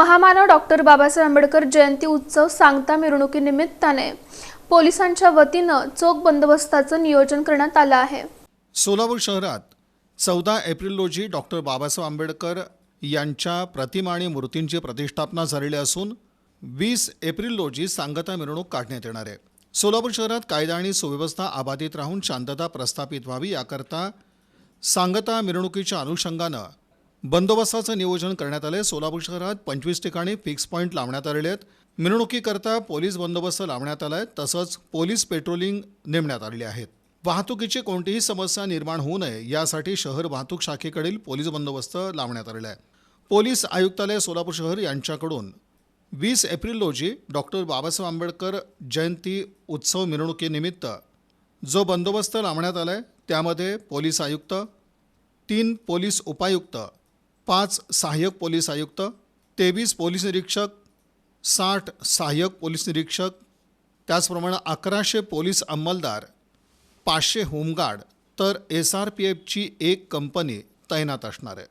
महामानव डॉक्टर बाबासाहेब आंबेडकर जयंती उत्सव सांगता मिरवणुकीनिमित्ताने पोलिसांच्या वतीनं चोख बंदोबस्ताचं नियोजन करण्यात आलं आहे. सोलापूर शहरात चौदा एप्रिल रोजी डॉक्टर बाबासाहेब आंबेडकर यांच्या प्रतिमा आणि मूर्तींची प्रतिष्ठापना झालेली असून वीस एप्रिल रोजी सांगता मिरवणूक काढण्यात येणार आहे. सोलापूर शहरात कायदा आणि सुव्यवस्था अबाधित राहून शांतता प्रस्थापित व्हावी याकरता सांगता मिरवणुकीच्या अनुषंगानं बंदोबस्ताचं नियोजन करण्यात आलं सोलापूर शहरात पंचवीस ठिकाणी फिक्स पॉईंट लावण्यात आलेले आहेत. मिरवणुकीकरता पोलीस बंदोबस्त लावण्यात आला आहे तसंच पोलीस पेट्रोलिंग नेमण्यात आलेली आहेत. वाहतुकीची कोणतीही समस्या निर्माण होऊ नये यासाठी शहर वाहतूक शाखेकडील पोलीस बंदोबस्त लावण्यात आलेला आहे. पोलीस आयुक्तालय सोलापूर शहर यांच्याकडून वीस एप्रिल रोजी डॉक्टर बाबासाहेब आंबेडकर जयंती उत्सव मिरवणुकीनिमित्त जो बंदोबस्त लावण्यात आला आहे त्यामध्ये पोलीस आयुक्त तीन पोलीस उपायुक्त पाच सहाय्यक पोलीस आयुक्त तेवीस पोलीस निरीक्षक साठ सहाय्यक पोलीस निरीक्षक त्याचप्रमाणे अकराशे पोलीस अंमलदार पाचशे होमगार्ड तर एस आर पी एफची एक कंपनी तैनात असणार आहे.